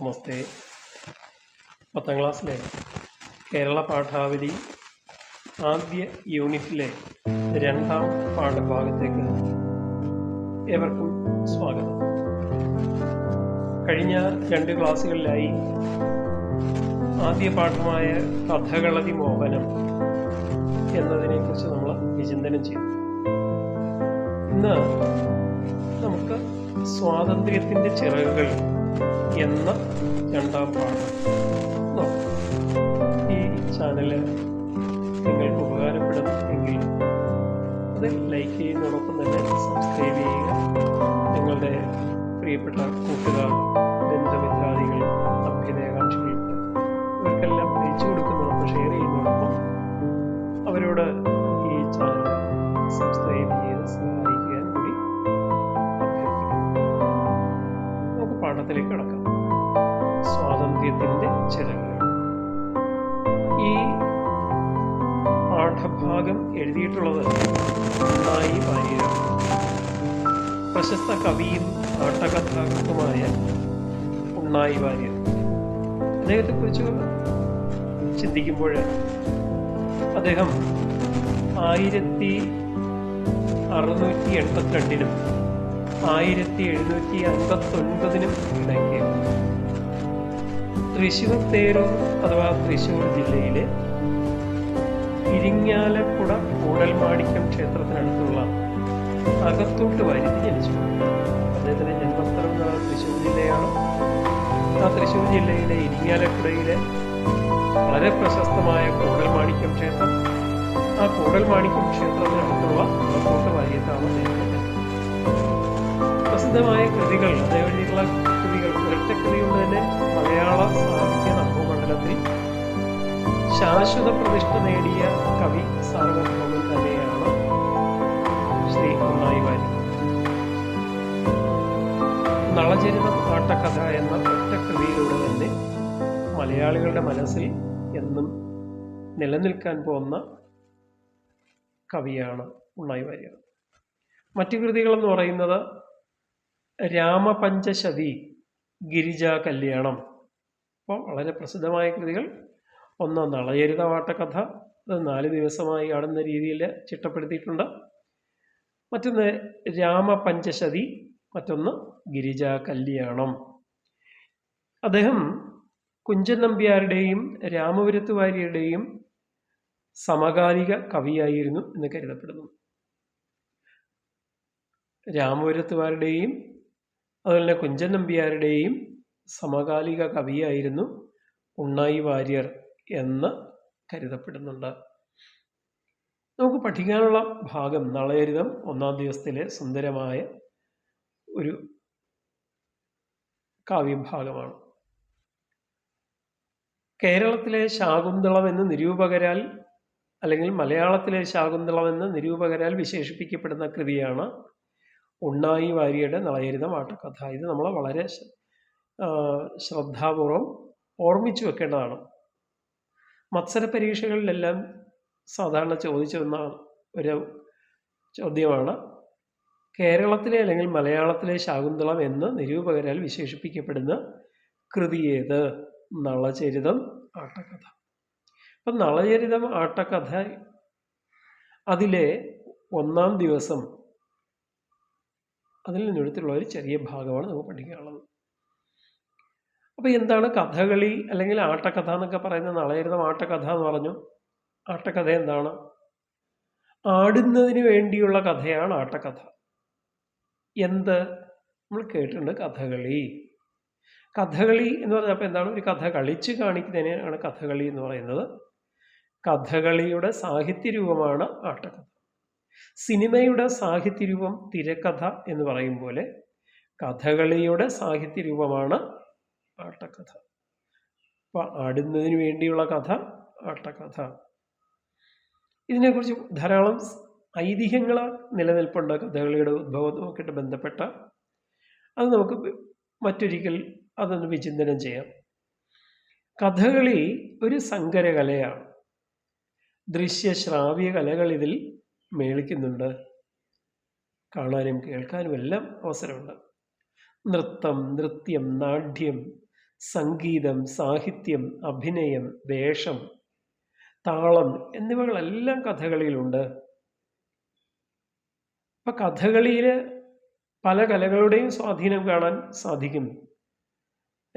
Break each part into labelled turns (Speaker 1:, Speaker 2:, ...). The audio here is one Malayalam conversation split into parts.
Speaker 1: നമസ്തേ. പത്താം ക്ലാസ്സിലെ കേരള പാഠാവലി ആദ്യ യൂണിറ്റിലെ രണ്ടാം പാഠഭാഗത്തേക്ക് ഏവർക്കും സ്വാഗതം. കഴിഞ്ഞ രണ്ട് ക്ലാസ്സുകളിലായി ആദ്യ പാഠമായ കഥകളതി മോഹനം എന്നതിനെക്കുറിച്ച് നമ്മൾ വിചിന്തനം ചെയ്തു. ഇന്ന് നമുക്ക് സ്വാതന്ത്ര്യത്തിന്റെ ചിറകുകൾ എന്ന രണ്ടാം പാഠം. ഈ ചാനൽ നിങ്ങൾക്ക് ഉപകാരപ്പെടും അത് ലൈക്ക് ചെയ്യുന്നതോടൊപ്പം തന്നെ സബ്സ്ക്രൈബ് ചെയ്യുക. നിങ്ങളുടെ പ്രിയപ്പെട്ട കൂട്ടുകാർ ഉണ്ണായി വാര്യർ അദ്ദേഹത്തെക്കുറിച്ച് ചിന്തിക്കുമ്പോൾ അദ്ദേഹം ആയിരത്തി അറുന്നൂറ്റി എൺപത്തിരണ്ടിനും ആയിരത്തി എഴുന്നൂറ്റി അൻപത്തൊൻപതിനും ഇടയ്ക്ക് തൃശൂർ തേരൂർ അഥവാ തൃശൂർ ജില്ലയിലെ ഇരിങ്ങാലക്കുട കൂടൽമാണിക്യം ക്ഷേത്രത്തിനടുത്തുള്ള അകത്തോട്ട് വാര്യത്ത് ജനിച്ചു. അദ്ദേഹത്തിന്റെ ജന്മസ്ഥലം തൃശൂർ ജില്ലയാണ്. ആ തൃശ്ശൂർ ജില്ലയിലെ ഇരിങ്ങാലക്കുടയിലെ വളരെ പ്രശസ്തമായ കൂടൽമാണിക്യം ക്ഷേത്രം. ആ കൂടൽമാണിക്യം ക്ഷേത്രത്തിനടുത്തുള്ള അകത്തോട്ട് വാര്യത്താണ് അദ്ദേഹത്തിന്റെ പ്രസിദ്ധമായ കൃതികൾ എഴുതിയിട്ടുള്ള കൃതികൾ ഒരൊറ്റ കൃതി കൊണ്ട് തന്നെ മലയാള സാഹിത്യ നഭോമണ്ഡലത്തിൽ ശാശ്വത പ്രതിഷ്ഠ നേടിയ കവി സാർവഭൗമൻ തന്നെയാണ് ശ്രീ ഉണ്ണായി വാര്യർ നളചരിതം ആട്ടക്കഥ എന്ന ഒറ്റ കൃതിയിലൂടെ തന്നെ മലയാളികളുടെ മനസ്സിൽ എന്നും നിലനിൽക്കാൻ പോകുന്ന കവിയാണ് ഉണ്ണായി വാര്യർ. മറ്റു കൃതികളെന്ന് പറയുന്നത് രാമപഞ്ചശതി ഗിരിജ കല്യാണം. അപ്പോൾ വളരെ പ്രസിദ്ധമായ കൃതികൾ. ഒന്ന് നളചരിതവാട്ടക്കഥ അത് നാല് ദിവസമായി ആടുന്ന രീതിയിൽ ചിട്ടപ്പെടുത്തിയിട്ടുണ്ട്. മറ്റൊന്ന് രാമപഞ്ചശതി മറ്റൊന്ന് ഗിരിജ കല്യാണം. അദ്ദേഹം കുഞ്ചൻ നമ്പ്യാരുടെയും രാമപുരത്ത് വാര്യരുടെയും സമകാലിക കവിയായിരുന്നു എന്ന് കരുതപ്പെടുന്നു. രാമപുരത്തുകാരുടെയും അതുപോലെ തന്നെ കുഞ്ചൻ നമ്പ്യാരുടെയും സമകാലിക കവിയായിരുന്നു ഉണ്ണായി വാര്യർ എന്ന് കരുതപ്പെടുന്നുണ്ട്. നമുക്ക് പഠിക്കാനുള്ള ഭാഗം നളചരിതം ഒന്നാം ദിവസത്തിലെ സുന്ദരമായ ഒരു കാവ്യഭാഗമാണ്. കേരളത്തിലെ ശാകുന്തളം എന്ന് നിരൂപകരാൽ അല്ലെങ്കിൽ മലയാളത്തിലെ ശാകുന്തളം എന്ന് നിരൂപകരാൽ വിശേഷിപ്പിക്കപ്പെടുന്ന കൃതിയാണ് ഉണ്ണായി വാര്യയുടെ നളചരിതം ആട്ടക്കഥ ഇത് നമ്മൾ വളരെ ശ്രദ്ധാപൂർവം ഓർമ്മിച്ചു വെക്കേണ്ടതാണ്. മത്സര പരീക്ഷകളിലെല്ലാം സാധാരണ ചോദിച്ചു വന്ന ഒരു ചോദ്യമാണ് കേരളത്തിലെ അല്ലെങ്കിൽ മലയാളത്തിലെ ശാകുന്തളം എന്ന് നിരൂപകരാൽ വിശേഷിപ്പിക്കപ്പെടുന്ന കൃതി ഏത്? നളചരിതം ആട്ടക്കഥ. അപ്പം നളചരിതം ആട്ടക്കഥ അതിലെ ഒന്നാം ദിവസം അതിൽ നിന്നെടുത്തുള്ള ഒരു ചെറിയ ഭാഗമാണ് നമുക്ക് പഠിക്കാനുള്ളത്. അപ്പോൾ എന്താണ് കഥകളി അല്ലെങ്കിൽ ആട്ടക്കഥ എന്നൊക്കെ പറയുന്ന നളചരിതം ആട്ടക്കഥ എന്ന് പറഞ്ഞു. ആട്ടക്കഥ എന്താണ്? ആടുന്നതിന് വേണ്ടിയുള്ള കഥയാണ് ആട്ടക്കഥ. എന്ത്? നമ്മൾ കേട്ടിട്ടുണ്ട് കഥകളി. കഥകളി എന്ന് പറഞ്ഞപ്പോൾ എന്താണ്? ഒരു കഥ കളിച്ച് കാണിക്കുന്നതിനെയാണ് കഥകളി എന്ന് പറയുന്നത്. കഥകളിയുടെ സാഹിത്യ രൂപമാണ് ആട്ടക്കഥ. സിനിമയുടെ സാഹിത്യരൂപം തിരക്കഥ എന്ന് പറയും പോലെ കഥകളിയുടെ സാഹിത്യരൂപമാണ് ആട്ടക്കഥ. അപ്പൊ ആടുന്നതിന് വേണ്ടിയുള്ള കഥ ആട്ടക്കഥ. ഇതിനെക്കുറിച്ച് ധാരാളം ഐതിഹ്യങ്ങൾ നിലനിൽപ്പുണ്ട്. കഥകളിയുടെ ഉദ്ഭവവുമൊക്കെ ബന്ധപ്പെട്ട. അത് നമുക്ക് മറ്റൊരിക്കൽ അതൊന്ന് വിചിന്തനം ചെയ്യാം. കഥകളി ഒരു സങ്കരകലയാണ്. ദൃശ്യ ശ്രാവ്യ കലകൾ ഇതിൽ മേളിക്കുന്നുണ്ട്. കാണാനും കേൾക്കാനും എല്ലാം അവസരമുണ്ട്. നൃത്തം നൃത്യം നാട്യം സംഗീതം സാഹിത്യം അഭിനയം വേഷം താളം എന്നിവകളെല്ലാം കഥകളിയിലുണ്ട്. അപ്പൊ കഥകളിയിൽ പല കലകളുടെയും സ്വാധീനം കാണാൻ സാധിക്കും.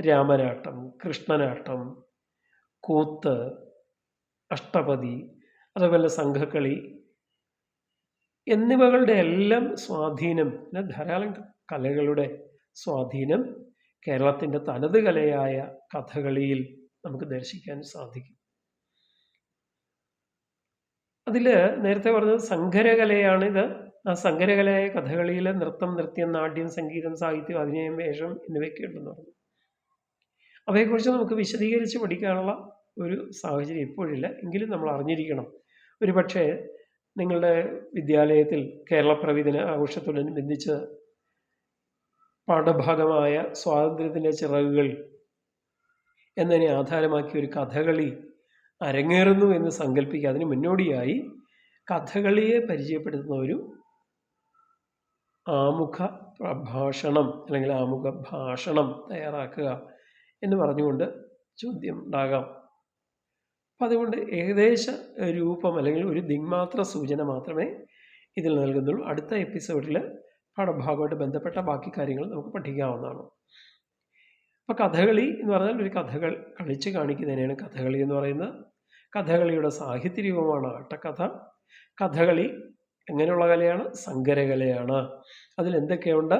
Speaker 1: രാമനാട്ടം കൃഷ്ണനാട്ടം കൂത്ത് അഷ്ടപതി അതുപോലെ സംഘക്കളി എന്നിവകളുടെ എല്ലാം സ്വാധീനം ധാരാളം കലകളുടെ സ്വാധീനം കേരളത്തിന്റെ തനത് കലയായ കഥകളിയിൽ നമുക്ക് ദർശിക്കാൻ സാധിക്കും. അതിൽ നേരത്തെ പറഞ്ഞത് സങ്കരകലയാണിത് ആ സങ്കരകലയായ കഥകളിയിലെ നൃത്തം നൃത്യം നാട്യം സംഗീതം സാഹിത്യം അഭിനയം വേഷം എന്നിവയൊക്കെ ഉണ്ടെന്ന് പറഞ്ഞു. അവയെക്കുറിച്ച് നമുക്ക് വിശദീകരിച്ച് പഠിക്കാനുള്ള ഒരു സാഹചര്യം ഇപ്പോഴില്ല. എങ്കിലും നമ്മൾ അറിഞ്ഞിരിക്കണം. ഒരു പക്ഷേ നിങ്ങളുടെ വിദ്യാലയത്തിൽ കേരളപ്പിറവി ദിന ആഘോഷത്തോടനുബന്ധിച്ച് പാഠഭാഗമായ സ്വാതന്ത്ര്യത്തിന്റെ ചിറകുകൾ എന്നതിനെ ആധാരമാക്കി ഒരു കഥകളി അരങ്ങേറുന്നു എന്ന് സങ്കല്പിക്കുക അതിന് മുന്നോടിയായി കഥകളിയെ പരിചയപ്പെടുത്തുന്ന ഒരു ആമുഖ പ്രഭാഷണം അല്ലെങ്കിൽ ആമുഖ ഭാഷണം തയ്യാറാക്കുക. എന്ന് പറഞ്ഞുകൊണ്ട് ചോദ്യം ഉണ്ടാകാം. അപ്പം അതുകൊണ്ട് ഏകദേശ രൂപം അല്ലെങ്കിൽ ഒരു ദിങ്മാത്ര സൂചന മാത്രമേ ഇതിൽ നൽകുന്നുള്ളൂ. അടുത്ത എപ്പിസോഡിൽ പാഠഭാഗമായിട്ട് ബന്ധപ്പെട്ട ബാക്കി കാര്യങ്ങൾ നമുക്ക് പഠിക്കാവുന്നതാണ്. അപ്പോൾ കഥകളി എന്ന് പറഞ്ഞാൽ ഒരു കഥകൾ കളിച്ച് കാണിക്കുന്നതിനാണ് കഥകളി എന്ന് പറയുന്നത്. കഥകളിയുടെ സാഹിത്യ രൂപമാണ് ആട്ടക്കഥ കഥകളി എങ്ങനെയുള്ള കലയാണ്? സങ്കരകലയാണ്. അതിൽ എന്തൊക്കെയുണ്ട്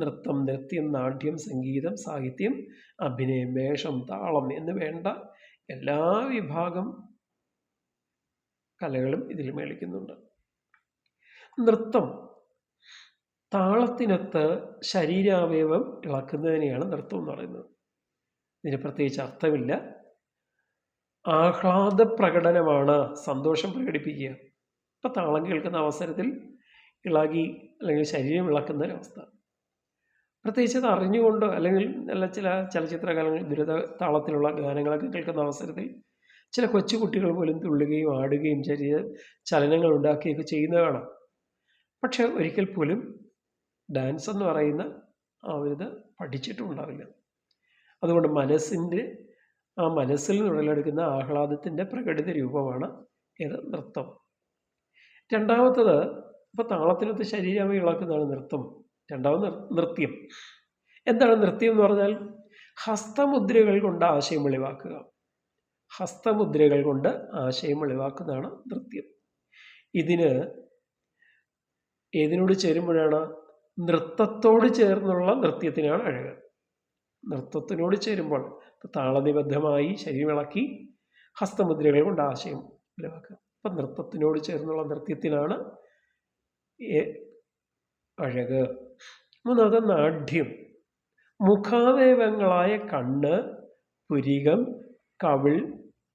Speaker 1: നൃത്തം നൃത്യം നാട്യം സംഗീതം സാഹിത്യം അഭിനയം വേഷം താളം എന്ന് വേണ്ട എല്ലാ വിഭാഗം കലകളും ഇതിൽ മേളിക്കുന്നുണ്ട്. നൃത്തം. താളത്തിനൊത്ത് ശരീരാവയവം ഇളക്കുന്നതിനെയാണ് നൃത്തം എന്ന് പറയുന്നത്. ഇതിന് പ്രത്യേകിച്ച് അർത്ഥമില്ല. ആഹ്ലാദ പ്രകടനമാണ് സന്തോഷം പ്രകടിപ്പിക്കുക. ഇപ്പം താളം കേൾക്കുന്ന അവസരത്തിൽ ഇളകി അല്ലെങ്കിൽ ശരീരം ഇളക്കുന്ന ഒരവസ്ഥ പ്രത്യേകിച്ച് അത് അറിഞ്ഞുകൊണ്ടോ അല്ലെങ്കിൽ നല്ല ചില ചലച്ചിത്ര ഗാനങ്ങൾ ദുരിത താളത്തിലുള്ള ഗാനങ്ങളൊക്കെ കേൾക്കുന്ന അവസരത്തിൽ ചില കൊച്ചു കുട്ടികൾ പോലും തുള്ളുകയും ആടുകയും ചെറിയ ചലനങ്ങൾ ഉണ്ടാക്കുകയൊക്കെ ചെയ്യുന്ന കാണാം. പക്ഷെ ഒരിക്കൽ പോലും ഡാൻസ് എന്ന് പറയുന്ന ആ ഒരു ഇത് പഠിച്ചിട്ടുണ്ടാവില്ല. അതുകൊണ്ട് മനസ്സിന്റെ ആ മനസ്സിൽ ഉടലെടുക്കുന്ന ആഹ്ലാദത്തിന്റെ പ്രകടിത രൂപമാണ് ഇത് നൃത്തം. രണ്ടാമത്തത് ഇപ്പോൾ താളത്തിനൊത്ത് ശരീരം ഇളക്കുന്നതാണ് നൃത്തം. രണ്ടാമത് നൃത്യം. എന്താണ് നൃത്യം എന്ന് പറഞ്ഞാൽ ഹസ്തമുദ്രകൾ കൊണ്ട് ആശയം വെളിവാക്കുക. ഹസ്തമുദ്രകൾ കൊണ്ട് ആശയം വെളിവാക്കുന്നതാണ് നൃത്യം. ഇതിന് ഏതിനോട് ചേരുമ്പോഴാണ്? നൃത്തത്തോട് ചേർന്നുള്ള നൃത്യത്തിനാണ് അഴക്. നൃത്തത്തിനോട് ചേരുമ്പോൾ താളനിബദ്ധമായി ശരീരമിളക്കി ഹസ്തമുദ്രകൾ കൊണ്ട് ആശയം വെളിവാക്കുക. അപ്പം നൃത്തത്തിനോട് ചേർന്നുള്ള നൃത്യത്തിനാണ് അഴക്. മൂന്നാമത് നാഢ്യം മുഖാവയവങ്ങളായ കണ്ണ് പുരികം കവിൾ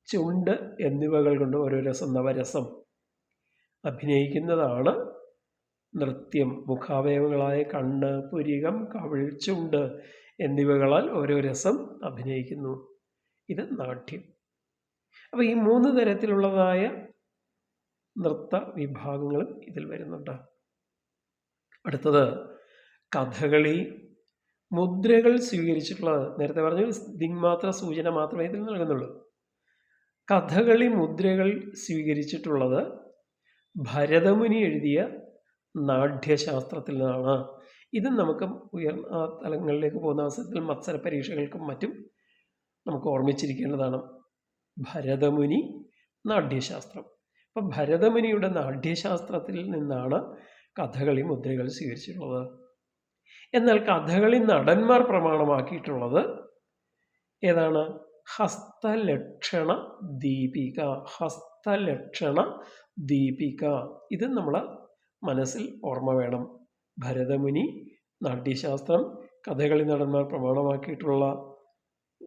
Speaker 1: ചുണ്ട് എന്നിവകൾ കൊണ്ട് ഓരോ രസം നവരസം അഭിനയിക്കുന്നതാണ് നൃത്യം. മുഖാവയവങ്ങളായ കണ്ണ് പുരികം കവിൾ ചുണ്ട് എന്നിവകളാൽ ഓരോ രസം അഭിനയിക്കുന്നു. ഇത് നാഠ്യം അപ്പോൾ ഈ മൂന്ന് തരത്തിലുള്ളതായ നൃത്ത വിഭാഗങ്ങളും ഇതിൽ വരുന്നുണ്ട്. അടുത്തത് കഥകളി. മുദ്രകൾ സ്വീകരിച്ചിട്ടുള്ളത് നേരത്തെ പറഞ്ഞു ദിങ്മാത്ര സൂചന മാത്രമേ ഇതിൽ നൽകുന്നുള്ളൂ. കഥകളി മുദ്രകൾ സ്വീകരിച്ചിട്ടുള്ളത് ഭരതമുനി എഴുതിയ നാട്യശാസ്ത്രത്തിൽ നിന്നാണ്. ഇത് നമുക്ക് ഉയർന്ന തലങ്ങളിലേക്ക് പോകുന്ന അവസരത്തിൽ മത്സര പരീക്ഷകൾക്കും മറ്റും നമുക്ക് ഓർമ്മിച്ചിരിക്കേണ്ടതാണ്. ഭരതമുനി നാട്യശാസ്ത്രം. അപ്പം ഭരതമുനിയുടെ നാട്യശാസ്ത്രത്തിൽ നിന്നാണ് കഥകളി മുദ്രകൾ സ്വീകരിച്ചിട്ടുള്ളത്. എന്നാൽ കഥകളി നടന്മാർ പ്രമാണമാക്കിയിട്ടുള്ളത് ഏതാണ്? ഹസ്തലക്ഷണ ദീപിക ഹസ്തലക്ഷണ ദീപിക. ഇത് നമ്മൾ മനസ്സിൽ ഓർമ്മ വേണം. ഭരതമുനി നാട്യശാസ്ത്രം കഥകളി നടന്മാർ പ്രമാണമാക്കിയിട്ടുള്ള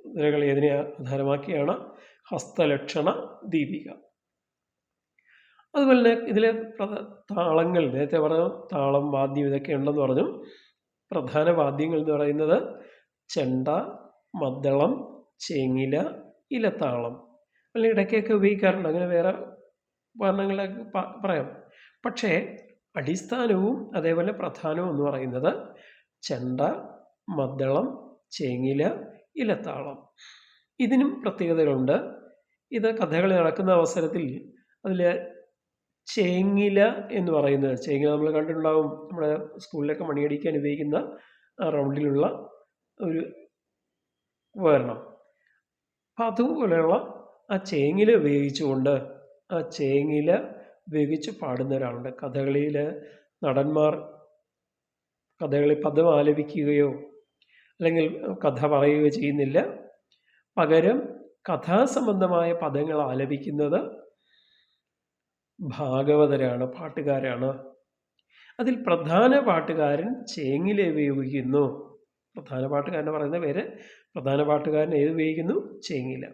Speaker 1: മുദ്രകൾ ഏതിനെ ആധാരമാക്കിയാണ്? ഹസ്തലക്ഷണ ദീപിക. അതുപോലെ ഇതിലെ താളങ്ങൾ നേരത്തെ പറഞ്ഞ താളം വാദ്യം ഇതൊക്കെ ഉണ്ടെന്ന് പറഞ്ഞു പ്രധാന വാദ്യങ്ങൾ എന്ന് പറയുന്നത് ചെണ്ട മദ്ദളം ചേങ്ങില ഇലത്താളം. അല്ലെങ്കിൽ ഇടയ്ക്കൊക്കെ ഉപയോഗിക്കാറുണ്ട്. അങ്ങനെ വേറെ വർണങ്ങളൊക്കെ പറയാം. പക്ഷേ അടിസ്ഥാനവും അതേപോലെ പ്രധാനവും എന്ന് പറയുന്നത് ചെണ്ട മദ്ദളം ചേങ്ങില ഇലത്താളം. ഇതിനും പ്രത്യേകതകളുണ്ട്. ഇത് കഥകളി നടക്കുന്ന അവസരത്തിൽ അതിൽ ചേങ്ങില എന്ന് പറയുന്നത്. ചേങ്ങില നമ്മൾ കണ്ടിട്ടുണ്ടാവും. നമ്മുടെ സ്കൂളിലൊക്കെ മണിയടിക്കാൻ ഉപയോഗിക്കുന്ന റൗണ്ടിലുള്ള ഒരു ഉപകരണം. അപ്പം അതുപോലെയുള്ള ആ ചേങ്ങില ഉപയോഗിച്ചുകൊണ്ട് ആ ചേങ്ങില ഉപയോഗിച്ച് പാടുന്ന ഒരാളുണ്ട്. കഥകളിയിൽ നടന്മാർ കഥകളി പദം ആലപിക്കുകയോ അല്ലെങ്കിൽ കഥ പറയുകയോ ചെയ്യുന്നില്ല. പകരം കഥാസംബന്ധമായ പദങ്ങൾ ആലപിക്കുന്നത് ഭാഗവതരാണ് പാട്ടുകാരാണ്. അതിൽ പ്രധാന പാട്ടുകാരൻ ചേങ്ങിലെ ഉപയോഗിക്കുന്നു. പ്രധാന പാട്ടുകാരൻ പറയുന്ന പേര് പ്രധാന പാട്ടുകാരൻ ഏത് ഉപയോഗിക്കുന്നു? ചേങ്ങില.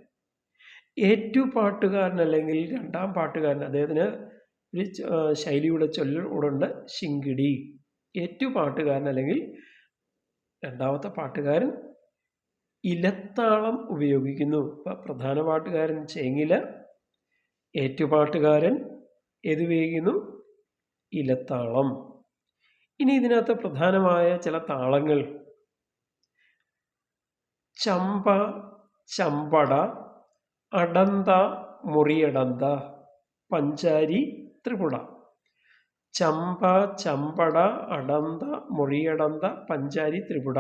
Speaker 1: ഏറ്റു പാട്ടുകാരൻ അല്ലെങ്കിൽ രണ്ടാം പാട്ടുകാരൻ അദ്ദേഹത്തിന് ഒരു ശൈലിയുടെ ശൈലിയുടെ ചൊല്ലുകൂടുണ്ട് ശിങ്കിടി. ഏറ്റു പാട്ടുകാരൻ അല്ലെങ്കിൽ രണ്ടാമത്തെ പാട്ടുകാരൻ ഇലത്താളം ഉപയോഗിക്കുന്നു. പ്രധാന പാട്ടുകാരൻ ചേങ്ങില ഏറ്റുപാട്ടുകാരൻ ഏത് ഉപയോഗിക്കുന്നു ഇലത്താളം. ഇനി ഇതിനകത്ത് പ്രധാനമായ ചില താളങ്ങൾ. ചമ്പ ചമ്പട അടന്ത മുറിയടന്ത പഞ്ചാരി ത്രിപുട. ചമ്പ ചമ്പട അടന്ത മുറിയടന്ത പഞ്ചാരി ത്രിപുട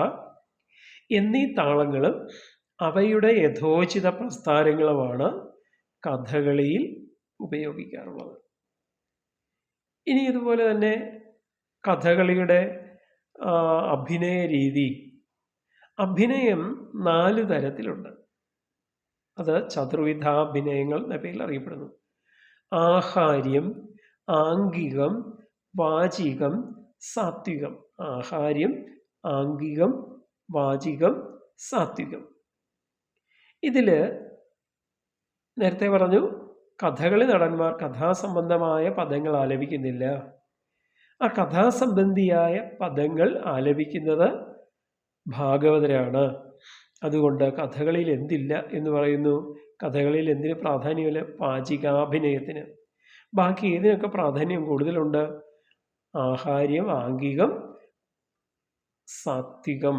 Speaker 1: എന്നീ താളങ്ങൾ അവയുടെ യഥോചിത പ്രസ്ഥാനങ്ങളുമാണ് കഥകളിയിൽ ഉപയോഗിക്കാറുള്ളത്. ഇനി ഇതുപോലെ തന്നെ കഥകളിയുടെ അഭിനയ രീതി. അഭിനയം നാല് തരത്തിലുണ്ട്. അത് ചതുർവിധാഭിനയങ്ങൾ എന്ന പേരിൽ അറിയപ്പെടുന്നു. ആഹാര്യം ആംഗികം വാചികം സാത്വികം. ആഹാര്യം ആംഗികം വാചികം സാത്വികം. ഇതിൽ നേരത്തെ പറഞ്ഞു കഥകളി നടന്മാർ കഥാസംബന്ധമായ പദങ്ങൾ ആലപിക്കുന്നില്ല. ആ കഥാസംബന്ധിയായ പദങ്ങൾ ആലപിക്കുന്നത് ഭാഗവതരാണ്. അതുകൊണ്ട് കഥകളിയിൽ എന്തില്ല എന്ന് പറയുന്നു? കഥകളിയിൽ എന്തിന് പ്രാധാന്യമില്ല? പാചികാഭിനയത്തിന്. ബാക്കി ഏതിനൊക്കെ പ്രാധാന്യം കൂടുതലുണ്ട്? ആഹാര്യം ആംഗികം സാത്വികം.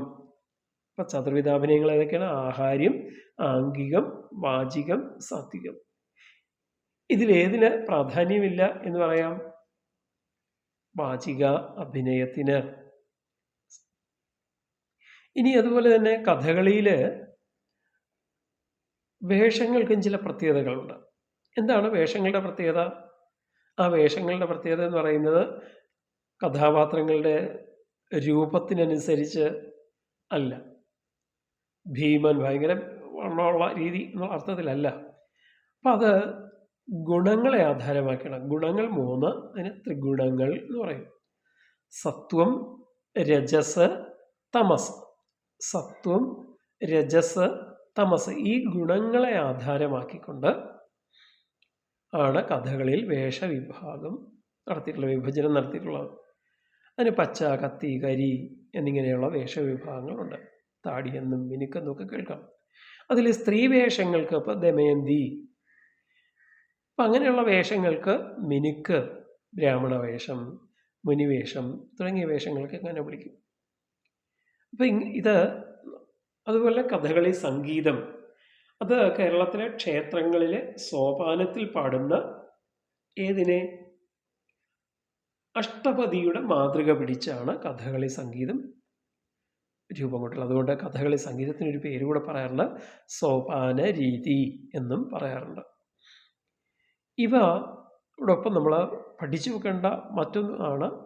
Speaker 1: ഇപ്പൊ ചതുർവിധാഭിനയങ്ങൾ ഏതൊക്കെയാണ്? ആഹാര്യം ആംഗികം വാചികം സാത്വികം. ഇതിലേതിന് പ്രാധാന്യമില്ല എന്ന് പറയാം? വാചിക അഭിനയത്തിന്. ഇനി അതുപോലെ തന്നെ കഥകളിയിൽ വേഷങ്ങൾക്കും ചില പ്രത്യേകതകളുണ്ട്. എന്താണ് വേഷങ്ങളുടെ പ്രത്യേകത? ആ വേഷങ്ങളുടെ പ്രത്യേകത എന്ന് പറയുന്നത് കഥാപാത്രങ്ങളുടെ രൂപത്തിനനുസരിച്ച് അല്ല. ഭീമൻ ഭയങ്കര വണ്ണമുള്ള രീതി എന്നുള്ള അർത്ഥത്തിലല്ല. അപ്പം അത് ഗുണങ്ങളെ ആധാരമാക്കണം. ഗുണങ്ങൾ മൂന്ന് അതിന് ത്രിഗുണങ്ങൾ എന്ന് പറയും. സത്വം രജസ് തമസ്. സത്വം രജസ് തമസ് ഈ ഗുണങ്ങളെ ആധാരമാക്കിക്കൊണ്ട് ആണ് കഥകളിൽ വേഷവിഭാഗം നടത്തിയിട്ടുള്ളത് വിഭജനം നടത്തിയിട്ടുള്ളത്. അതിന് പച്ച കത്തി കരി എന്നിങ്ങനെയുള്ള വേഷവിഭാഗങ്ങളുണ്ട്. താടിയെന്നും മിനുക്കെന്നും ഒക്കെ കേൾക്കാം. അതിൽ സ്ത്രീ വേഷങ്ങൾക്ക് ഇപ്പോൾ ദമയന്തി അപ്പം അങ്ങനെയുള്ള വേഷങ്ങൾക്ക് മിനുക്ക് ബ്രാഹ്മണ വേഷം മുനിവേഷം തുടങ്ങിയ വേഷങ്ങൾക്ക് അങ്ങനെ വിളിക്കും അപ്പം ഇത് അതുപോലെ കഥകളി സംഗീതം അത് കേരളത്തിലെ ക്ഷേത്രങ്ങളിലെ സോപാനത്തിൽ പാടുന്ന ഏതിനെ? അഷ്ടപതിയുടെ മാതൃക പിടിച്ചാണ് കഥകളി സംഗീതം രൂപം കൊണ്ടുള്ളത് അതുകൊണ്ട് കഥകളി സംഗീതത്തിനൊരു പേര് കൂടെ പറയാറുണ്ട്. സോപാന രീതി എന്നും പറയാറുണ്ട്. ഇവ ോടൊപ്പം നമ്മൾ പഠിച്ചു വെക്കേണ്ട മറ്റൊന്നാണ്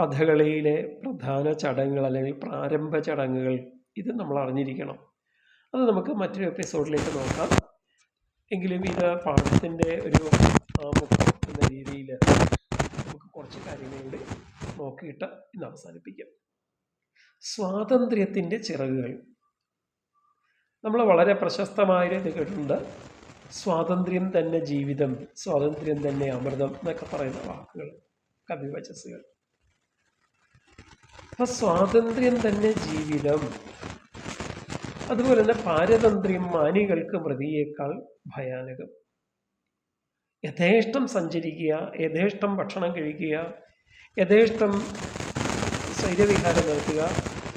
Speaker 1: കഥകളിയിലെ പ്രധാന ചടങ്ങുകൾ അല്ലെങ്കിൽ പ്രാരംഭ ചടങ്ങുകൾ. ഇത് നമ്മൾ അറിഞ്ഞിരിക്കണം. അത് നമുക്ക് മറ്റൊരു എപ്പിസോഡിലേക്ക് നോക്കാം. എങ്കിലും ഇത് പാഠത്തിന്റെ ഒരു ആമുഖം എന്ന രീതിയിൽ നമുക്ക് കുറച്ച് കാര്യങ്ങളുടെ നോക്കിയിട്ട് ഇന്ന് അവസാനിപ്പിക്കാം. സ്വാതന്ത്ര്യത്തിന്റെ ചിറകുകൾ. നമ്മൾ വളരെ പ്രശസ്തമായ ഇത് കേട്ടിട്ടുണ്ട്. സ്വാതന്ത്ര്യം തന്നെ ജീവിതം സ്വാതന്ത്ര്യം തന്നെ അമൃതം എന്നൊക്കെ പറയുന്ന വാക്കുകൾ കവിവചസ്സുകൾ. അപ്പൊ സ്വാതന്ത്ര്യം തന്നെ ജീവിതം അതുപോലെ തന്നെ പാരതന്ത്ര്യം മാനികൾക്ക് മൃതിയേക്കാൾ ഭയാനകം. യഥേഷ്ടം സഞ്ചരിക്കുക യഥേഷ്ടം ഭക്ഷണം കഴിക്കുക യഥേഷ്ടം ശൈര്യവിഹാരം നടത്തുക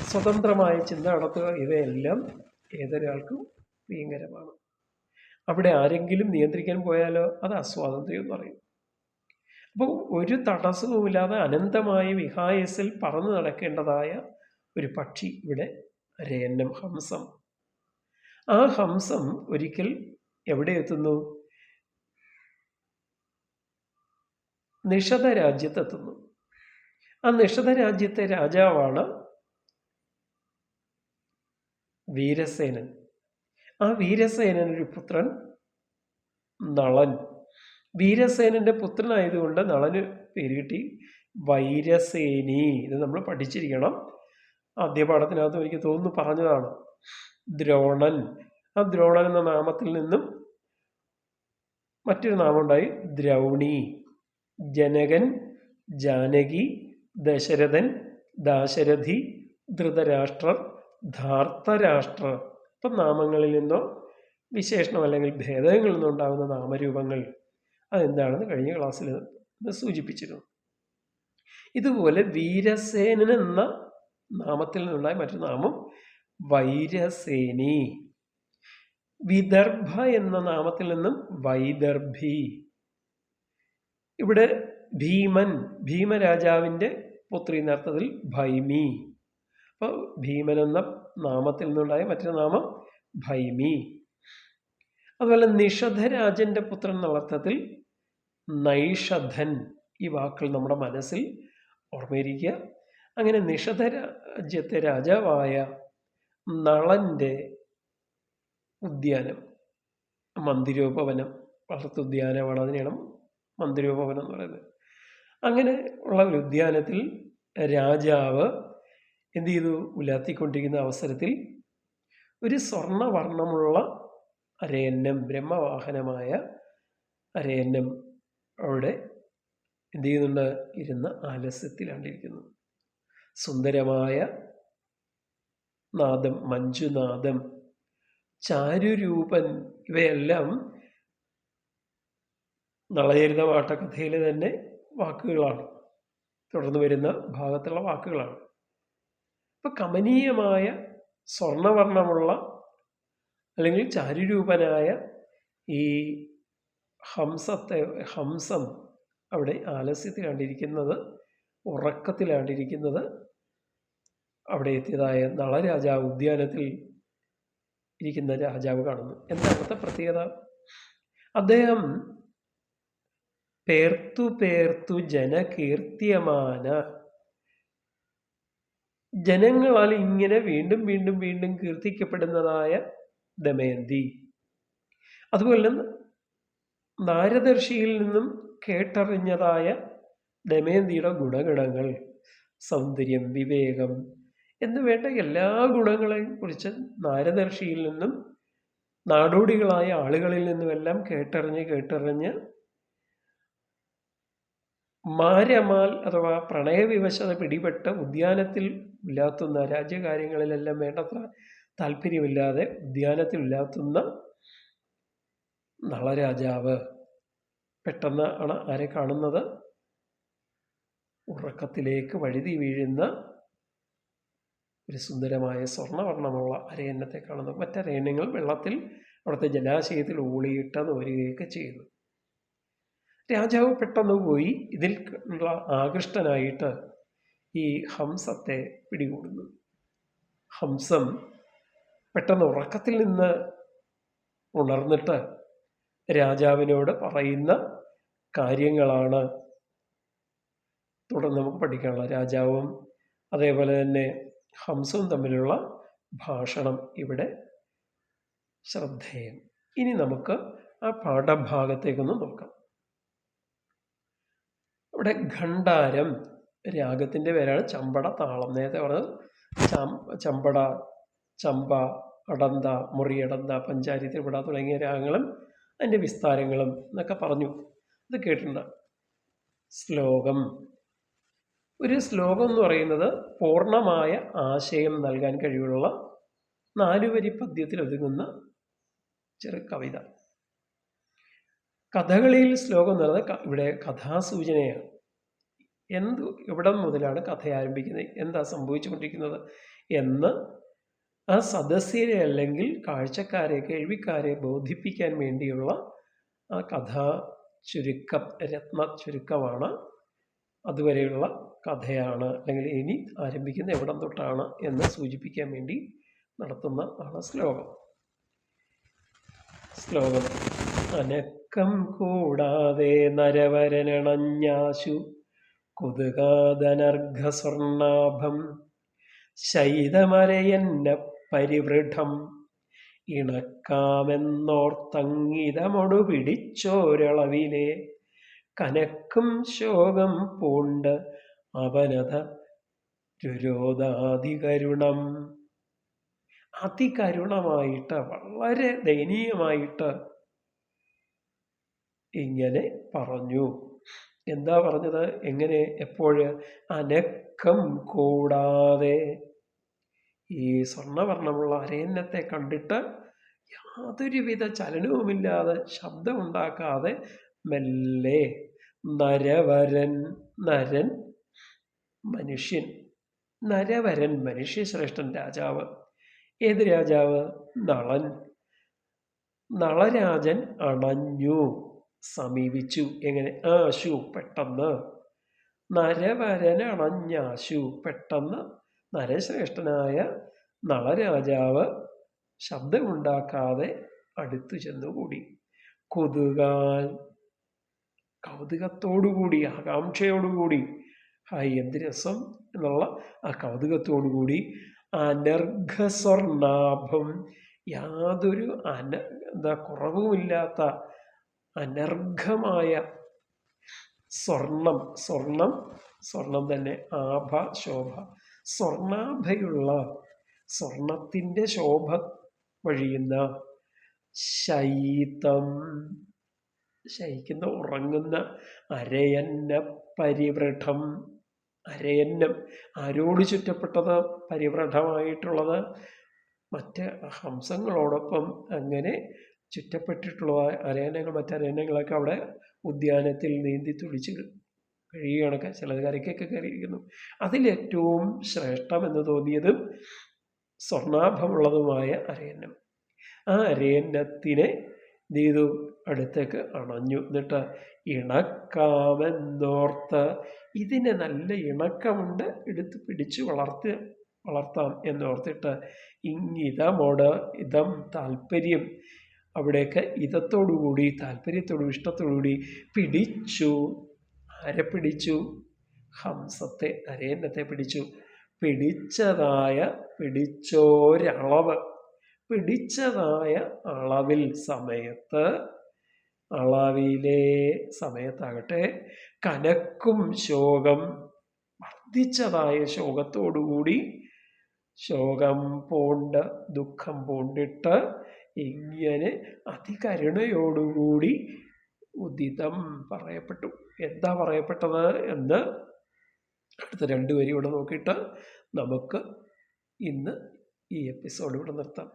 Speaker 1: സ്വതന്ത്രമായ ചിന്ത നടത്തുക ഇവയെല്ലാം ഏതൊരാൾക്കും പ്രിയങ്കരമാണ് അവിടെ ആരെങ്കിലും നിയന്ത്രിക്കാൻ പോയാലോ? അത് അസ്വാതന്ത്ര്യം എന്ന് പറയും. അപ്പോൾ ഒരു തടസ്സവുമില്ലാതെ അനന്തമായ വിഹായസിൽ പറന്നു നടക്കേണ്ടതായ ഒരു പക്ഷി ഇവിടെ രേന്നം ഹംസം. ആ ഹംസം ഒരിക്കൽ എവിടെ എത്തുന്നു? നിഷധ രാജ്യത്തെത്തുന്നു ആ നിഷധ രാജ്യത്തെ രാജാവാണ് വീരസേനൻ. ആ വീരസേനൊരു പുത്രൻ നളൻ. വീരസേനന്റെ പുത്രനായതുകൊണ്ട് നളന് പേര് കിട്ടി വൈരസേനി. ഇത് നമ്മൾ പഠിച്ചിരിക്കണം. ആദ്യ പാഠത്തിനകത്ത് എനിക്ക് തോന്നുന്നു പറഞ്ഞതാണ്. ദ്രോണൻ. ആ ദ്രോണൻ എന്ന നാമത്തിൽ നിന്നും മറ്റൊരു നാമമുണ്ടായി. ദ്രൗണി. ജനകൻ ജാനകി ദശരഥൻ ദാശരഥി ധൃതരാഷ്ട്രർ ധാർത്തരാഷ്ട്രർ. ഇപ്പം നാമങ്ങളിൽ നിന്നോ വിശേഷണം അല്ലെങ്കിൽ ഭേദങ്ങളിൽ നിന്നോ ഉണ്ടാകുന്ന നാമരൂപങ്ങൾ അതെന്താണെന്ന് കഴിഞ്ഞ ക്ലാസ്സിൽ സൂചിപ്പിച്ചിരുന്നു. ഇതുപോലെ വീരസേനൻ എന്ന നാമത്തിൽ നിന്നുണ്ടായ മറ്റു നാമം വൈരസേനി. വിദർഭ എന്ന നാമത്തിൽ നിന്നും വൈദർഭി. ഇവിടെ ഭീമൻ ഭീമരാജാവിന്റെ പുത്രി എന്നർത്ഥത്തിൽ ഭൈമി. അപ്പോൾ ഭീമൻ എന്ന നാമത്തിൽ നിന്നുണ്ടായ മറ്റൊരു നാമം ഭൈമി. അതുപോലെ നിഷധരാജന്റെ പുത്രൻ എന്നർത്ഥത്തിൽ നൈഷധൻ ഈ വാക്കുകൾ നമ്മുടെ മനസ്സിൽ ഓർമ്മയിരിക്കുക. അങ്ങനെ നിഷധ രാജ്യത്തെ രാജാവായ നളന്റെ ഉദ്യാനം മന്ദിരോപവനം വളർത്തുദ്യാനമാണ് അതിനാണ് മന്ദിരോപവനം എന്ന് പറയുന്നത്. അങ്ങനെ ഉള്ള ഒരു ഉദ്യാനത്തിൽ രാജാവ് എന്ത് ചെയ്തു? ഉലാത്തിക്കൊണ്ടിരിക്കുന്ന അവസരത്തിൽ ഒരു സ്വർണവർണമുള്ള അരയന്നം ബ്രഹ്മവാഹനമായ അരയന്നം അവിടെ എന്ത് ചെയ്യുന്നുണ്ട്? ഇരുന്ന് ആലസ്യത്തിലാണ്ടിരിക്കുന്നു. സുന്ദരമായ നാദം മഞ്ജുനാദം ചാരുരൂപൻ ഇവയെല്ലാം നളചരിത വാട്ടകഥയിലെ തന്നെ വാക്കുകളാണ്. തുടർന്ന് വരുന്ന ഭാഗത്തുള്ള വാക്കുകളാണ്. ഇപ്പൊ കമനീയമായ സ്വർണവർണമുള്ള അല്ലെങ്കിൽ ചാരുരൂപനായ ഈ ഹംസത്തെ ഹംസം അവിടെ ആലസ്യത്തിലാണ്ടിരിക്കുന്നത് ഉറക്കത്തിലാണ്ടിരിക്കുന്നത് അവിടെ എത്തിയതായ നളരാജാവ് ഉദ്യാനത്തിൽ ഇരിക്കുന്ന രാജാവ് കാണുന്നു. എന്താ അവിടുത്തെ പ്രത്യേകത? അദ്ദേഹം പേർത്തു പേർത്തു ജനകീർത്തിയമാന ജനങ്ങളാൽ ഇങ്ങനെ വീണ്ടും വീണ്ടും വീണ്ടും കീർത്തിക്കപ്പെടുന്നതായ ദമയന്തി. അതുപോലെ നാരദർശിയിൽ നിന്നും കേട്ടറിഞ്ഞതായ ദമയന്തിയുടെ ഗുണഗണങ്ങൾ സൗന്ദര്യം വിവേകം എന്ന് വേണ്ട എല്ലാ ഗുണങ്ങളെയും കുറിച്ച് നാരദർശിയിൽ നിന്നും നാടോടികളായ ആളുകളിൽ നിന്നുമെല്ലാം കേട്ടറിഞ്ഞ് കേട്ടറിഞ്ഞ് മാരമാൽ അഥവാ പ്രണയവിവശത പിടിപെട്ട ഉദ്യാനത്തിൽ ഇല്ലാത്തുന്ന രാജ്യകാര്യങ്ങളിലെല്ലാം വേണ്ടത്ര താല്പര്യമില്ലാതെ ഉദ്യാനത്തിൽ ഇല്ലാത്തുന്ന നളരാജാവ്. പെട്ടെന്ന് ആണ് ആരെ കാണുന്നത്? ഉറക്കത്തിലേക്ക് വഴുതി വീഴുന്ന ഒരു സുന്ദരമായ സ്വർണവർണമുള്ള അരയന്നത്തെ കാണുന്നു മറ്റരയന്നങ്ങൾ വെള്ളത്തിൽ അവിടുത്തെ ജലാശയത്തിൽ ഊളിയിട്ടെന്ന് വരികയൊക്കെ ചെയ്യുന്നു. രാജാവ് പെട്ടെന്ന് പോയി ഇതിൽ ആകൃഷ്ടനായിട്ട് ഈ ഹംസത്തെ പിടികൂടുന്നു. ഹംസം പെട്ടെന്ന് ഉറക്കത്തിൽ നിന്ന് ഉണർന്നിട്ട് രാജാവിനോട് പറയുന്ന കാര്യങ്ങളാണ് തുടർന്ന് നമുക്ക് പഠിക്കാനുള്ള രാജാവും അതേപോലെ തന്നെ ഹംസവും തമ്മിലുള്ള ഭാഷണം ഇവിടെ ശ്രദ്ധേയം. ഇനി നമുക്ക് ആ പാഠഭാഗത്തേക്കൊന്ന് നോക്കാം. ഇവിടെ ഖണ്ഡാരം രാഗത്തിന്റെ പേരാണ് ചമ്പട താളം. നേരത്തെ പറഞ്ഞത് ചമ്പട ചമ്പ അടന്ത മുറിയടന്ത പഞ്ചാരി തിരുവിട തുടങ്ങിയ രാഗങ്ങളും അതിന്റെ വിസ്താരങ്ങളും എന്നൊക്കെ പറഞ്ഞു. ഇത് കേട്ടിട്ടുണ്ട്? ശ്ലോകം. ഒരു ശ്ലോകം എന്ന് പറയുന്നത് പൂർണമായ ആശയം നൽകാൻ കഴിവുള്ള നാലുവരി പദ്യത്തിൽ ഒതുങ്ങുന്ന ചെറു കവിത. കഥകളിയിൽ ശ്ലോകം എന്ന് പറയുന്നത് ഇവിടെ കഥാസൂചനയാണ്. എന്ത് എവിടെ മുതലാണ് കഥ ആരംഭിക്കുന്നത്? എന്താ സംഭവിച്ചുകൊണ്ടിരിക്കുന്നത്? എന്ന് ആ സദസ്യരെ അല്ലെങ്കിൽ കാഴ്ചക്കാരെ കേൾവിക്കാരെ ബോധിപ്പിക്കാൻ വേണ്ടിയുള്ള ആ കഥ ചുരുക്കം രത്ന ചുരുക്കമാണ്. അതുവരെയുള്ള കഥയാണ്. അല്ലെങ്കിൽ ഇനി ആരംഭിക്കുന്ന എവിടം തൊട്ടാണ് എന്ന് സൂചിപ്പിക്കാൻ വേണ്ടി നടത്തുന്ന ആണ് ശ്ലോകം. ശ്ലോകം. അനക്കം കൂടാതെ നരവരനണഞ്ഞാശു കുതുകാതനർഘസ്വർണാഭം ശൈതമരയന്ന പരിവൃഢം. ഇണക്കാമെന്നോർത്തങ്ങിതമൊടു പിടിച്ചോരളവിലെ. കനക്കും ശോകം പൂണ്ട് അവനത രുരോധാതികരുണം അതികരുണമായിട്ട് വളരെ ദയനീയമായിട്ട് ഇങ്ങനെ പറഞ്ഞു. എന്താ പറഞ്ഞത്? എങ്ങനെ? എപ്പോഴ്? അനക്കം കൂടാതെ. ഈ സ്വർണവർണമുള്ള അരയന്നത്തെ കണ്ടിട്ട് യാതൊരുവിധ ചലനവുമില്ലാതെ ശബ്ദമുണ്ടാക്കാതെ മെല്ലെ നരവരൻ നരൻ മനുഷ്യൻ നരവരൻ മനുഷ്യശ്രേഷ്ഠൻ രാജാവ്. ഏത് രാജാവ്? നളൻ. നളരാജൻ അണഞ്ഞു. സമീപിച്ചു. എങ്ങനെ? ആശു പെട്ടെന്ന്. നരവരനണഞ്ഞാശു പെട്ടെന്ന്. നരശ്രേഷ്ഠനായ നളരാജാവ് ശബ്ദമുണ്ടാക്കാതെ അടുത്തു ചെന്നുകൂടി. കൊതുകാൽ കൗതുകത്തോടുകൂടി ആകാംക്ഷയോടുകൂടി. ഹായ് എന്ത് രസം എന്നുള്ള ആ കൗതുകത്തോടുകൂടി. അനർഘസ്വർണാഭം യാതൊരു അന എന്താ കുറവുമില്ലാത്ത അനർഘമായ സ്വർണം. സ്വർണം സ്വർണം തന്നെ ആഭ ശോഭ. സ്വർണാഭയുള്ള സ്വർണത്തിന്റെ ശോഭ വഴിയുന്ന ശൈതം. ശയിക്കുന്ന ഉറങ്ങുന്ന അരയന്ന പരിവൃഢം അരയന്നം. ആരോട് ചുറ്റപ്പെട്ടത് പരിവൃഢമായിട്ടുള്ളത് മറ്റ് ഹംസങ്ങളോടൊപ്പം അങ്ങനെ ചുറ്റപ്പെട്ടിട്ടുള്ള അരയന്നങ്ങൾ മറ്റരയന്നങ്ങളൊക്കെ അവിടെ ഉദ്യാനത്തിൽ നീന്തി തുടിച്ച് കഴിയുകയാണൊക്കെ ചിലത് കരയ്ക്കൊക്കെ കയറിയിരിക്കുന്നു. അതിലേറ്റവും ശ്രേഷ്ഠമെന്ന് തോന്നിയതും സ്വർണാഭമുള്ളതുമായ അരയന്നം. ആ അരയന്നത്തിനെ നീതു അടുത്തേക്ക് അണഞ്ഞു. എന്നിട്ട് ഇണക്കാമെന്നോർത്ത് ഇതിനെ നല്ല ഇണക്കമുണ്ട് എടുത്ത് പിടിച്ച് വളർത്തി വളർത്താം എന്നോർത്തിട്ട് ഇങ്ങിതമോട് ഇതം താല്പര്യം അവിടേക്ക് ഇതത്തോടുകൂടി താല്പര്യത്തോടും ഇഷ്ടത്തോടുകൂടി പിടിച്ചു. ആരെ പിടിച്ചു? ഹംസത്തെ നരേന്ദ്രത്തെ പിടിച്ചു. പിടിച്ചതായ പിടിച്ചോരളവ്. പിടിച്ചതായ അളവിൽ സമയത്ത് അളവിലെ സമയത്താകട്ടെ കനക്കും ശോകം വർദ്ധിച്ചതായ ശോകത്തോടുകൂടി ശോകം പൂണ്ട് ദുഃഖം പൂണ്ടിട്ട് ഇങ്ങനെ അതികരുണയോടുകൂടി ഉദിതം പറയപ്പെട്ടു. എന്താ പറയപ്പെട്ടത് എന്ന് അടുത്ത രണ്ട് വരി ഇവിടെ നോക്കിയിട്ട് നമുക്ക് ഇന്ന് ഈ എപ്പിസോഡ് ഇവിടെ നിർത്താം.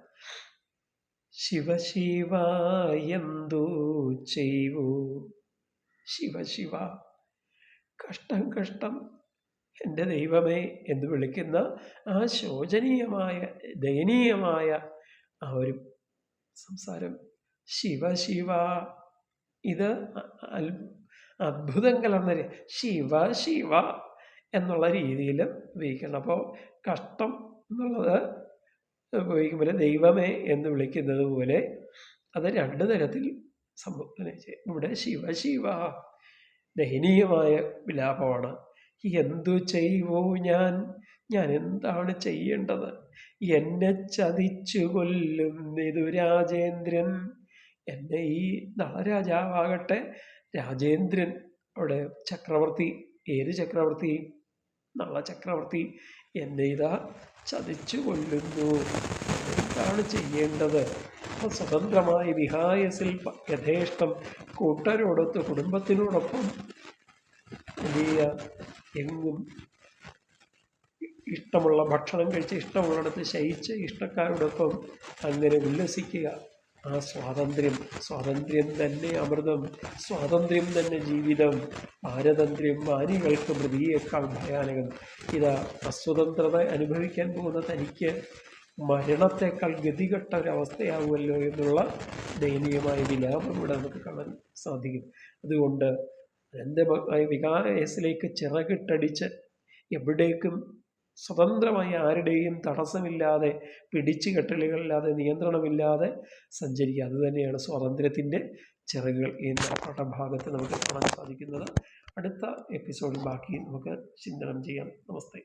Speaker 1: ശിവശിവ എന്തു ചെയ്യൂ ശിവശിവ കഷ്ടം കഷ്ടം എന്റെ ദൈവമേ എന്ന് വിളിക്കുന്ന ആ ശോചനീയമായ ദയനീയമായ ആ ഒരു സംസാരം. ശിവ ശിവ. ഇത് അത്ഭുതം കലർന്ന ശിവ ശിവ എന്നുള്ള രീതിയിൽ ഉപയോഗിക്കണം. അപ്പോൾ കഷ്ടം എന്നുള്ളത് ഉപയോഗിക്കുമ്പോൾ ദൈവമേ എന്ന് വിളിക്കുന്നത് പോലെ അത് രണ്ട് തരത്തിൽ ചെയ്യും. ഇവിടെ ശിവ ശിവ. ദയനീയമായ വിലാപമാണ്. എന്തു ചെയ്യുവോ ഞാൻ? ഞാൻ എന്താണ് ചെയ്യേണ്ടത്? എന്നെ ചതിച്ചു കൊല്ലുന്നിതു രാജേന്ദ്രൻ. എന്നെ ഈ നളരാജാവാകട്ടെ രാജേന്ദ്രൻ അവിടെ ചക്രവർത്തി. ഏത് ചക്രവർത്തി? നള ചക്രവർത്തി. എന്നെ ഇതാ ചതിച്ചു കൊല്ലുന്നു. എന്താണ് ചെയ്യേണ്ടത്? സ്വതന്ത്രമായി വിഹായസിൽ യഥേഷ്ടം കൂട്ടരോടൊത്ത് കുടുംബത്തിനോടൊപ്പം വലിയ എങ്ങും ഇഷ്ടമുള്ള ഭക്ഷണം കഴിച്ച് ഇഷ്ടമുള്ളിടത്ത് ശയിച്ച് ഇഷ്ടക്കാരോടൊപ്പം അങ്ങനെ ഉല്ലസിക്കുക. ആ സ്വാതന്ത്ര്യം സ്വാതന്ത്ര്യം തന്നെ അമൃതം സ്വാതന്ത്ര്യം തന്നെ ജീവിതം പാരതന്ത്ര്യം മാനികൾക്ക് മൃതിയേക്കാൾ ഭയാനകം. ഇതാ അസ്വതന്ത്രത അനുഭവിക്കാൻ പോകുന്ന തനിക്ക് മരണത്തേക്കാൾ ഗതികെട്ട ഒരവസ്ഥയാവുമല്ലോ എന്നുള്ള ദയനീയമായ വിലാപം ഇവിടെ നമുക്ക് കാണാൻ സാധിക്കും. അതുകൊണ്ട് എന്റെ വികാരസിലേക്ക് ചിറകിട്ടടിച്ച് എവിടേക്കും സ്വതന്ത്രമായി ആരുടെയും തടസ്സമില്ലാതെ പിടിച്ചു കെട്ടലുകളില്ലാതെ നിയന്ത്രണമില്ലാതെ സഞ്ചരിക്കുക. അതുതന്നെയാണ് സ്വാതന്ത്ര്യത്തിന്റെ ചിറകുകൾ എന്ന പാഠഭാഗത്ത് നമുക്ക് കാണാൻ സാധിക്കുന്നത്. അടുത്ത എപ്പിസോഡിൽ ബാക്കി നമുക്ക് ചിന്തനം ചെയ്യാം. നമസ്തേ.